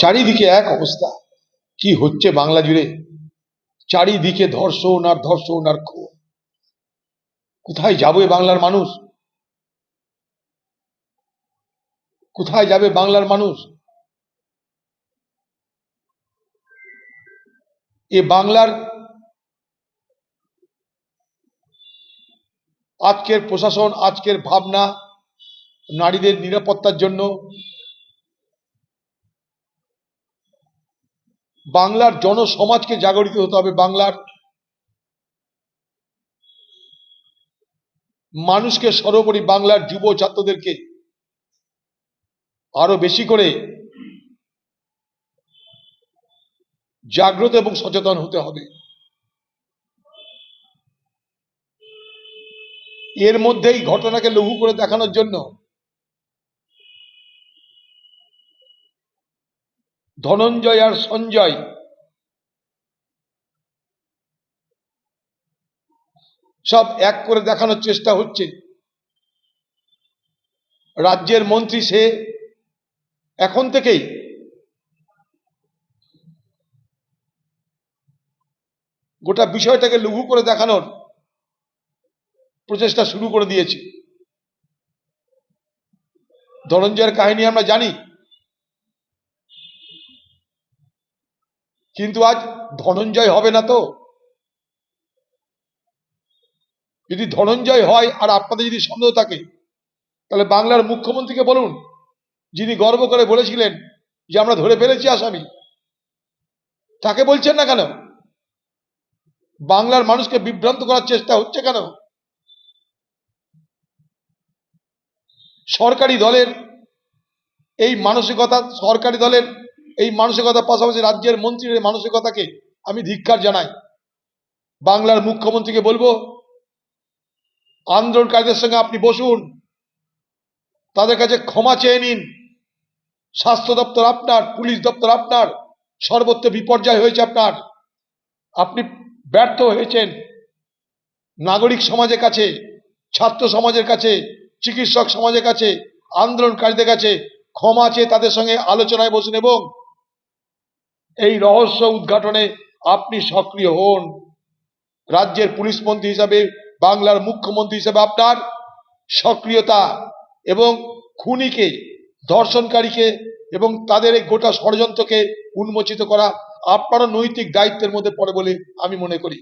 চারিদিকে এক অবস্থা। কি হচ্ছে বাংলা জুড়ে? চারিদিকে ধর্ষণ আর ধর্ষণ আর খুন। কোথায় যাবে বাংলার মানুষ? কোথায় যাবে বাংলার মানুষ? এ বাংলার আজকের প্রশাসন, আজকের ভাবনা নারীদের নিরাপত্তার জন্য বাংলার জনসমাজকে জাগরিত হতে হবে, বাংলার মানুষকে সর্বোপরি বাংলার যুব ছাত্রদেরকে আরও বেশি করে জাগ্রত এবং সচেতন হতে হবে। এর মধ্যেই ঘটনাকে লঘু করে দেখানোর জন্য ধনঞ্জয় আর সঞ্জয়। সব এক করে দেখানোর চেষ্টা হচ্ছে। রাজ্যের মন্ত্রী সে এখন থেকেই। গোটা বিষয়টাকে লঘু করে দেখানোর প্রচেষ্টা শুরু করে দিয়েছে। ধনঞ্জয়ের কাহিনী আমরা জানি। কিন্তু আজ ধনঞ্জয় হবে না তো? যদি ধনঞ্জয় হয় আর আপনাদের যদি সন্দেহ থাকে, তাহলে বাংলার মুখ্যমন্ত্রীকে বলুন, যিনি গর্ব করে বলেছিলেন যে আমরা ধরে ফেলেছি আসামি। তাকে বলছেন না কেন? বাংলার মানুষকে বিভ্রান্ত করার চেষ্টা হচ্ছে কেন? সরকারি দলের এই মানসিকতা, সরকারি দলের এই মানসিকতার পাশাপাশি রাজ্যের মন্ত্রীর এই মানসিকতাকে আমি ধিক্কার জানাই। বাংলার মুখ্যমন্ত্রীকে বলব, আন্দোলনকারীদের সঙ্গে আপনি বসুন, তাদের কাছে ক্ষমা চেয়ে নিন, স্বাস্থ্য দপ্তর আপনার, পুলিশ দপ্তর আপনার সর্বত্র বিপর্যয় হয়েছে আপনার, আপনি ব্যর্থ হয়েছেন, নাগরিক সমাজের কাছে, ছাত্র সমাজের কাছে, চিকিৎসক সমাজের কাছে, আন্দোলনকারীদের কাছে ক্ষমা চেয়ে তাদের সঙ্গে আলোচনায় বসুন এবং এই রহস্য উদ্ঘাটনে আপনি সক্রিয় হন। রাজ্যের পুলিশ মন্ত্রী হিসাবে, বাংলার মুখ্যমন্ত্রী হিসাবে আপনার সক্রিয়তা এবং খুনিকে, ধর্ষণকারীকে এবং তাদের এই গোটা ষড়যন্ত্রকে উন্মোচিত করা আপনারও নৈতিক দায়িত্বের মধ্যে পড়ে বলে আমি মনে করি।